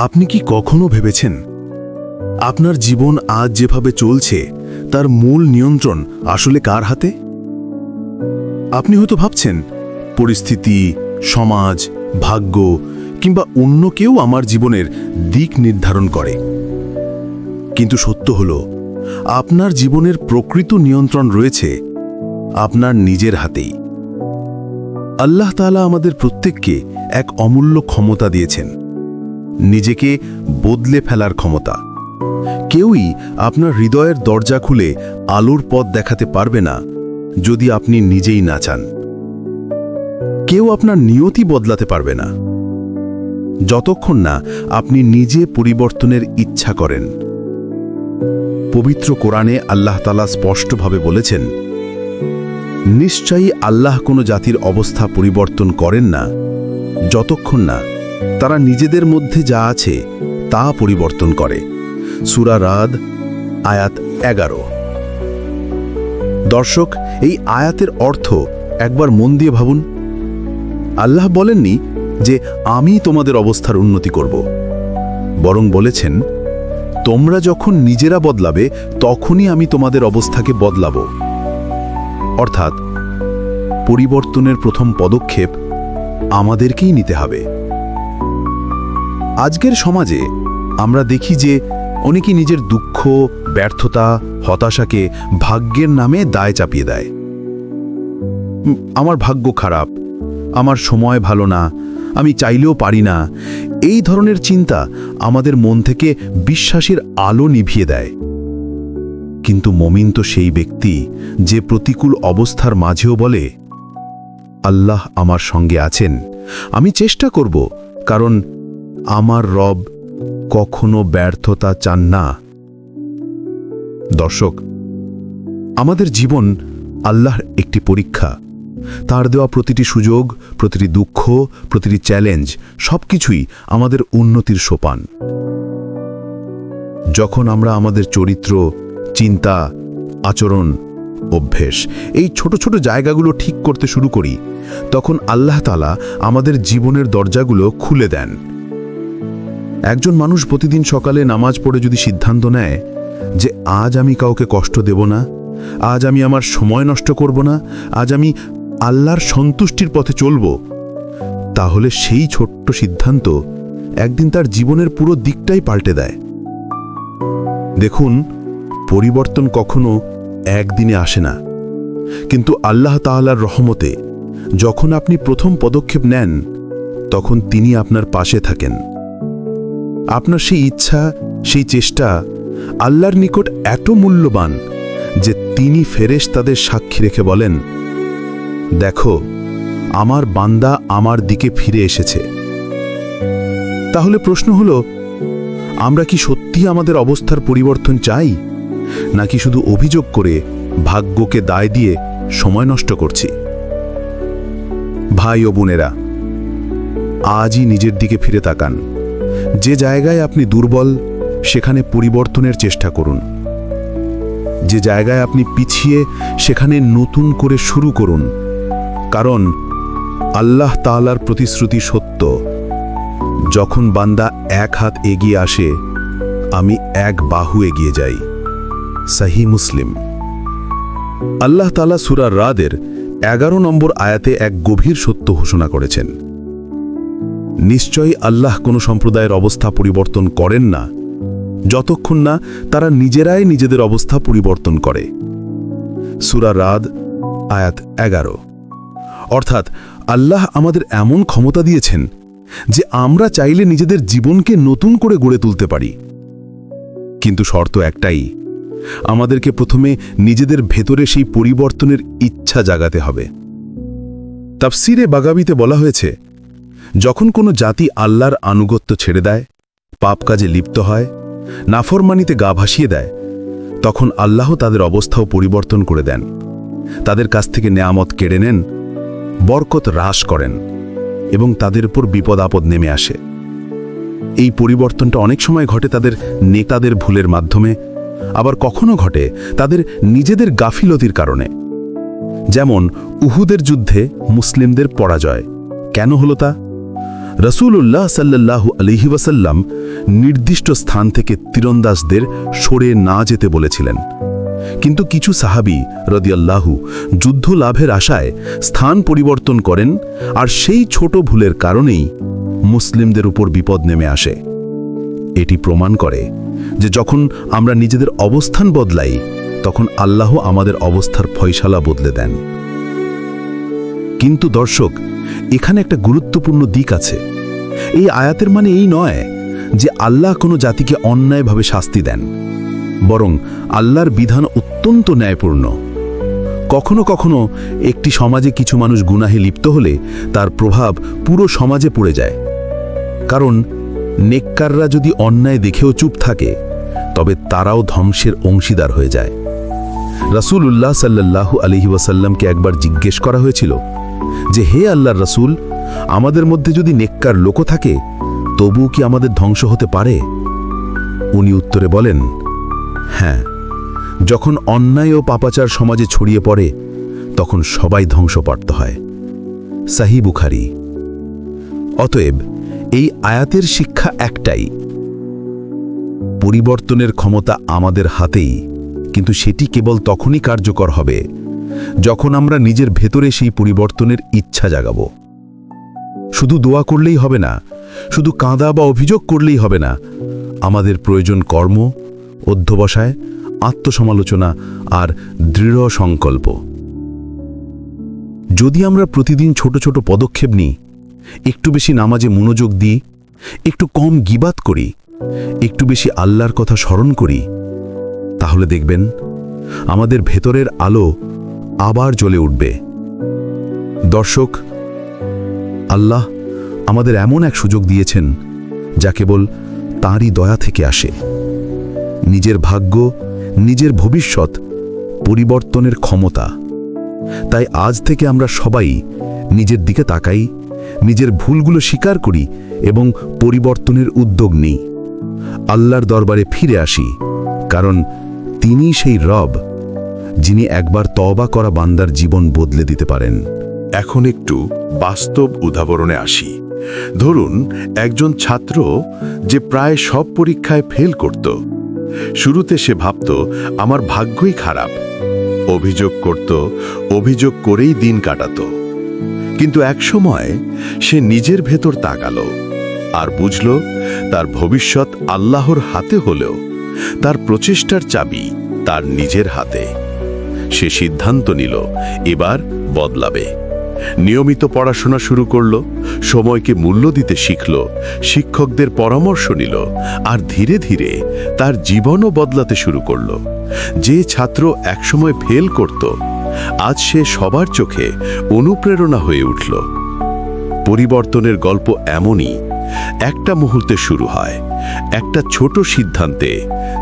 আপনি কি কখনো ভেবেছেন আপনার জীবন আজ যেভাবে চলছে, তার মূল নিয়ন্ত্রণ আসলে কার হাতে? আপনি হয়তো ভাবছেন, পরিস্থিতি, সমাজ, ভাগ্য কিংবা অন্য কেউ আমার জীবনের দিক নির্ধারণ করে। কিন্তু সত্য হল, আপনার জীবনের প্রকৃত নিয়ন্ত্রণ রয়েছে আপনার নিজের হাতেই। আল্লাহ তাআলা আমাদের প্রত্যেককে এক অমূল্য ক্ষমতা দিয়েছেন। নিজেকে বদলে ফেলার ক্ষমতা। কেউই আপনার হৃদয়ের দরজা খুলে আলোর পথ দেখাতে পারবে না যদি আপনি নিজেই না চান। কেউ আপনার নিয়তি বদলাতে পারবে না। যতক্ষণ না আপনি নিজে পরিবর্তনের ইচ্ছা করেন। পবিত্র কোরআনে আল্লাহ তালা স্পষ্টভাবে বলেছেন, নিশ্চয়ই আল্লাহ কোনো জাতির অবস্থা পরিবর্তন করেন না। যতক্ষণ না তারা নিজেদের মধ্যে যা আছে তা পরিবর্তন করে। সুরা রাদ, আয়াত এগারো। দর্শক, এই আয়াতের অর্থ একবার মন দিয়ে ভাবুন। আল্লাহ বলেননি যে, আমি তোমাদের অবস্থার উন্নতি করব। বরং বলেছেন, তোমরা যখন নিজেরা বদলাবে, তখনই আমি তোমাদের অবস্থাকে বদলাবো। অর্থাৎ, পরিবর্তনের প্রথম পদক্ষেপ আমাদেরকেই নিতে হবে। আজকের সমাজে আমরা দেখি যে অনেকেই নিজের দুঃখ, ব্যর্থতা, হতাশাকে ভাগ্যের নামে দায় চাপিয়ে দেয়। আমার ভাগ্য খারাপ, আমার সময় ভালো না, আমি চাইলেও পারি না, এই ধরনের চিন্তা আমাদের মন থেকে বিশ্বাসের আলো নিভিয়ে দেয়। কিন্তু মমিন তো সেই ব্যক্তি যে প্রতিকূল অবস্থার মাঝেও বলে, আল্লাহ আমার সঙ্গে আছেন, আমি চেষ্টা করব, কারণ আমার রব কখনো ব্যর্থতা চান না। দর্শক, আমাদের জীবন আল্লাহর একটি পরীক্ষা। তার দেওয়া প্রতিটি সুযোগ, প্রতিটি দুঃখ, প্রতিটি চ্যালেঞ্জ সবকিছুই আমাদের উন্নতির সোপান। যখন আমরা আমাদের চরিত্র, চিন্তা, আচরণ, অভ্যেস এই ছোট ছোট জায়গাগুলো ঠিক করতে শুরু করি, তখন আল্লাহ তালা আমাদের জীবনের দরজাগুলো খুলে দেন। একজন মানুষ প্রতিদিন সকালে নামাজ পড়ে যদি সিদ্ধান্ত নেয় যে আজ আমি কাউকে কষ্ট দেব না, আজ আমি আমার সময় নষ্ট করব না, আজ আমি আল্লাহর সন্তুষ্টির পথে চলব, তাহলে সেই ছোট্ট সিদ্ধান্ত একদিন তার জীবনের পুরো দিকটাই পাল্টে দেয়। দেখুন, পরিবর্তন কখনো একদিনে আসে না। কিন্তু আল্লাহ তাআলার রহমতে যখন আপনি প্রথম পদক্ষেপ নেন, তখন তিনি আপনার পাশে থাকেন। আপনার সেই ইচ্ছা, সেই চেষ্টা আল্লাহর নিকট এত মূল্যবান যে তিনি ফেরেশ তাদের সাক্ষী রেখে বলেন, দেখো, আমার বান্দা আমার দিকে ফিরে এসেছে। তাহলে প্রশ্ন হলো, আমরা কি সত্যি আমাদের অবস্থার পরিবর্তন চাই, নাকি শুধু অভিযোগ করে ভাগ্যকে দায় দিয়ে সময় নষ্ট করছি? ভাই ও বোনেরা, আজই নিজের দিকে ফিরে তাকান। যে জায়গায় আপনি দুর্বল, সেখানে পরিবর্তনের চেষ্টা করুন। যে জায়গায় আপনি পিছিয়ে, সেখানে নতুন করে শুরু করুন। কারণ, আল্লাহ তাআলার প্রতিশ্রুতি সত্য। যখন বান্দা এক হাত এগিয়ে আসে, আমি এক বাহু এগিয়ে যাই। সাহি মুসলিম। আল্লাহ তালা সুরা রাদের এগারো নম্বর আয়াতে এক গভীর সত্য ঘোষণা করেছেন। নিশ্চয়ই আল্লাহ কোনো সম্প্রদায়ের অবস্থা পরিবর্তন করেন না, যতক্ষণ না তারা নিজেরাই নিজেদের অবস্থা পরিবর্তন করে। সুরা রাদ, আয়াত এগারো। অর্থাৎ আল্লাহ আমাদের এমন ক্ষমতা দিয়েছেন যে আমরা চাইলে নিজেদের জীবনকে নতুন করে গড়ে তুলতে পারি। কিন্তু শর্ত একটাই, আমাদেরকে প্রথমে নিজেদের ভেতরে সেই পরিবর্তনের ইচ্ছা জাগাতে হবে। তাফসিরে বাগাবিতে বলা হয়েছে যখন কোনো জাতি আল্লাহর আনুগত্য ছেড়ে দেয়, পাপ কাজে লিপ্ত হয়, নাফরমানিতে গা ভাসিয়ে দেয়, তখন আল্লাহ তাদের অবস্থাও পরিবর্তন করে দেন। তাদের কাছ থেকে নেয়ামত কেড়ে নেন, বরকত হ্রাস করেন এবং তাদের উপর বিপদ আপদ নেমে আসে। এই পরিবর্তনটা অনেক সময় ঘটে তাদের নেতাদের ভুলের মাধ্যমে, আবার কখনো ঘটে তাদের নিজেদের গাফিলতির কারণে। যেমন উহুদের যুদ্ধে মুসলিমদের পরাজয়, কেন হলো তা? রসুল্লাহ সাল্লাল্লাহু আলহি ওয়াসাল্লাম নির্দিষ্ট স্থান থেকে তীরন্দাজদের সরে না যেতে বলেছিলেন। কিন্তু কিছু সাহাবি রদিয়াল্লাহু যুদ্ধ লাভের আশায় স্থান পরিবর্তন করেন আর সেই ছোট ভুলের কারণেই মুসলিমদের উপর বিপদ নেমে আসে। এটি প্রমাণ করে যে যখন আমরা নিজেদের অবস্থান বদলাই, তখন আল্লাহ আমাদের অবস্থার ফয়সালা বদলে দেন। কিন্তু দর্শক, এখানে একটা গুরুত্বপূর্ণ দিক আছে। এই আয়াতের মানে এই নয় যে আল্লাহ কোনো জাতিকে অন্যায়ভাবে শাস্তি দেন। বরং আল্লাহর বিধান অত্যন্ত ন্যায়পূর্ণ। কখনো কখনো একটি সমাজে কিছু মানুষ গুনাহে লিপ্ত হলে তার প্রভাব পুরো সমাজে পড়ে যায়। কারণ নেককাররা যদি অন্যায় দেখেও চুপ থাকে, তবে তারাও ধ্বংসের অংশীদার হয়ে যায়। রাসূল উল্লাহ সাল্লাহু আলহি ওয়াসাল্লামকে একবার জিজ্ঞেস করা হয়েছিল যে হে আল্লাহর রাসূল, আমাদের মধ্যে যদি নেককার লোক থাকে, তবুও কি আমাদের ধ্বংস হতে পারে? উনি উত্তরে বলেন হ্যাঁ যখন অন্যায় ও পাপাচার সমাজে ছড়িয়ে পড়ে, তখন সবাই ধ্বংসপ্রাপ্ত হয়। সাহি বুখারি। অতএব, এই আয়াতের শিক্ষা একটাই। পরিবর্তনের ক্ষমতা আমাদের হাতেই, কিন্তু সেটি কেবল তখনই কার্যকর হবে যখন আমরা নিজের ভেতরে সেই পরিবর্তনের ইচ্ছা জাগাব। শুধু দোয়া করলেই হবে না, শুধু কাঁদা বা অভিযোগ করলেই হবে না, আমাদের প্রয়োজন কর্ম, অধ্যবসায়, আত্মসমালোচনা আর দৃঢ় সংকল্প। যদি আমরা প্রতিদিন ছোট ছোট পদক্ষেপ নিই, একটু বেশি নামাজে মনোযোগ দিই, একটু কম গিবাত করি, একটু বেশি আল্লাহর কথা স্মরণ করি, তাহলে দেখবেন আমাদের ভেতরের আলো আবার জ্বলে উঠবে। দর্শক, আল্লাহ আমাদের এমন এক সুযোগ দিয়েছেন, যা কেবল তাঁরই দয়া থেকে আসে। নিজের ভাগ্য, নিজের ভবিষ্যৎ পরিবর্তনের ক্ষমতা। তাই আজ থেকে আমরা সবাই নিজের দিকে তাকাই, নিজের ভুলগুলো স্বীকার করি এবং পরিবর্তনের উদ্যোগ নিই। আল্লাহর দরবারে ফিরে আসি, কারণ তিনি সেই রব যিনি একবার তবা করা বান্দার জীবন বদলে দিতে পারেন। এখন একটু বাস্তব উদাহরণে আসি। ধরুন, একজন ছাত্র যে প্রায় সব পরীক্ষায় ফেল করত। শুরুতে সে ভাবত, আমার ভাগ্যই খারাপ। অভিযোগ করত, অভিযোগ করেই দিন কাটাত। কিন্তু এক সময় সে নিজের ভেতর তাকালো আর বুঝল, তার ভবিষ্যৎ আল্লাহর হাতে হলেও তার প্রচেষ্টার চাবি তার নিজের হাতে। সে সিদ্ধান্ত নিল, এবার বদলাবে। নিয়মিত পড়াশোনা শুরু করল, সময়কে মূল্য দিতে শিখল, শিক্ষকদের পরামর্শ নিল, আর ধীরে ধীরে তার জীবনও বদলাতে শুরু করল। যে ছাত্র একসময় ফেল করত, আজ সে সবার চোখে অনুপ্রেরণা হয়ে উঠল। পরিবর্তনের গল্প এমনই, একটা মুহূর্তে শুরু হয়, একটা ছোট সিদ্ধান্তে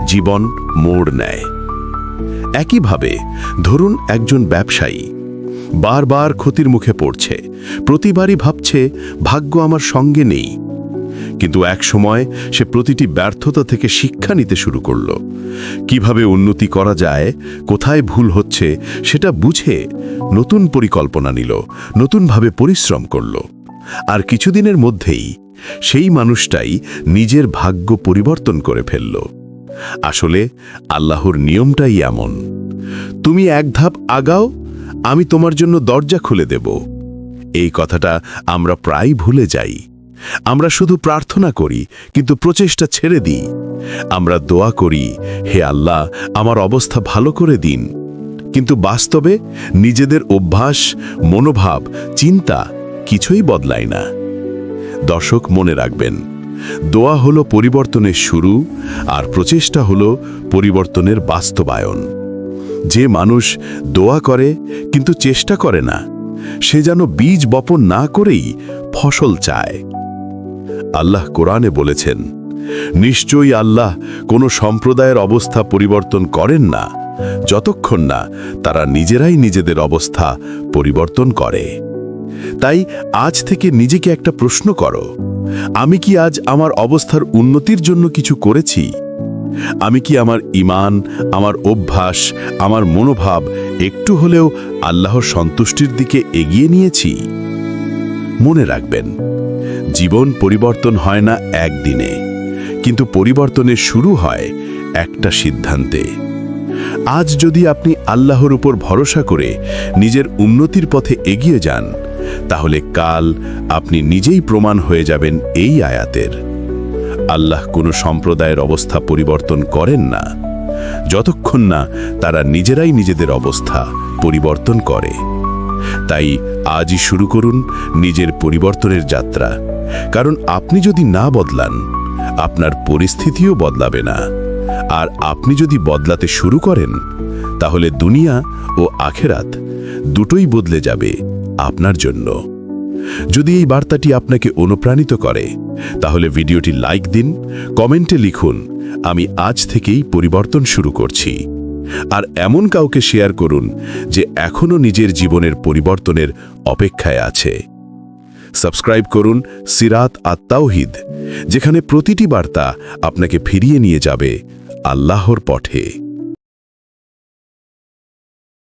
জীবন মোড় নেয়। একইভাবে, ধরুন একজন ব্যবসায়ী বারবার ক্ষতির মুখে পড়ছে, প্রতিবারই ভাবছে, ভাগ্য আমার সঙ্গে নেই। কিন্তু এক সময় সে প্রতিটি ব্যর্থতা থেকে শিক্ষা নিতে শুরু করল। কীভাবে উন্নতি করা যায়, কোথায় ভুল হচ্ছে, সেটা বুঝে নতুন পরিকল্পনা নিল, নতুনভাবে পরিশ্রম করল। আর কিছুদিনের মধ্যেই সেই মানুষটাই নিজের ভাগ্য পরিবর্তন করে ফেলল। আসলে আল্লাহর নিয়মটাই এমন। তুমি এক ধাপ আগাও, আমি তোমার জন্য দরজা খুলে দেব। এই কথাটা আমরা প্রায় ভুলে যাই। আমরা শুধু প্রার্থনা করি, কিন্তু প্রচেষ্টা ছেড়ে দিই। আমরা দোয়া করি, হে আল্লাহ, আমার অবস্থা ভালো করে দিন। কিন্তু বাস্তবে নিজেদের অভ্যাস, মনোভাব, চিন্তা কিছুই বদলায় না। দর্শক মনে রাখবেন দোয়া হলো পরিবর্তনের শুরু আর প্রচেষ্টা হলো পরিবর্তনের বাস্তবায়ন। যে মানুষ দোয়া করে কিন্তু চেষ্টা করে না, সে যেন বীজ বপন না করেই ফসল চায়। আল্লাহ কোরআনে বলেছেন, নিশ্চয়ই আল্লাহ কোনো সম্প্রদায়ের অবস্থা পরিবর্তন করেন না, যতক্ষণ না তারা নিজেরাই নিজেদের অবস্থা পরিবর্তন করে। তাই আজ থেকে নিজেকে একটা প্রশ্ন করো। আমি কি আজ আমার অবস্থার উন্নতির জন্য কিছু করেছি? আমি কি আমার ইমান আমার অভ্যাস, আমার মনোভাব একটু হলেও আল্লাহর সন্তুষ্টির দিকে এগিয়ে নিয়েছি? মনে রাখবেন, জীবন পরিবর্তন হয় না একদিনে, কিন্তু পরিবর্তনের শুরু হয় একটা সিদ্ধান্তে। আজ যদি আপনি আল্লাহর উপর ভরসা করে নিজের উন্নতির পথে এগিয়ে যান তাহলে কাল আপনি নিজেই প্রমাণ হয়ে যাবেন এই আয়াতের। আল্লাহ কোনো সম্প্রদায়ের অবস্থা পরিবর্তন করেন না। যতক্ষণ না তারা নিজেরাই নিজেদের অবস্থা পরিবর্তন করে। তাই আজই শুরু করুন নিজের পরিবর্তনের যাত্রা। কারণ আপনি যদি না বদলান, আপনার পরিস্থিতিও বদলাবে না। আর আপনি যদি বদলাতে শুরু করেন, তাহলে দুনিয়া ও আখেরাত দুটোই বদলে যাবে। আপনার জন্য। যদি এই বার্তাটি আপনাকে অনুপ্রাণিত করে, তাহলে ভিডিওটি লাইক দিন, কমেন্টে লিখুন, আমি আজ থেকেই পরিবর্তন শুরু করছি। আর এমন কাউকে শেয়ার করুন যে এখনও নিজের জীবনের পরিবর্তনের অপেক্ষায় আছে। সাবস্ক্রাইব করুন সিরাত আত্মাউহিদ যেখানে প্রতিটি বার্তা আপনাকে ফিরিয়ে নিয়ে যাবে আল্লাহর পথে।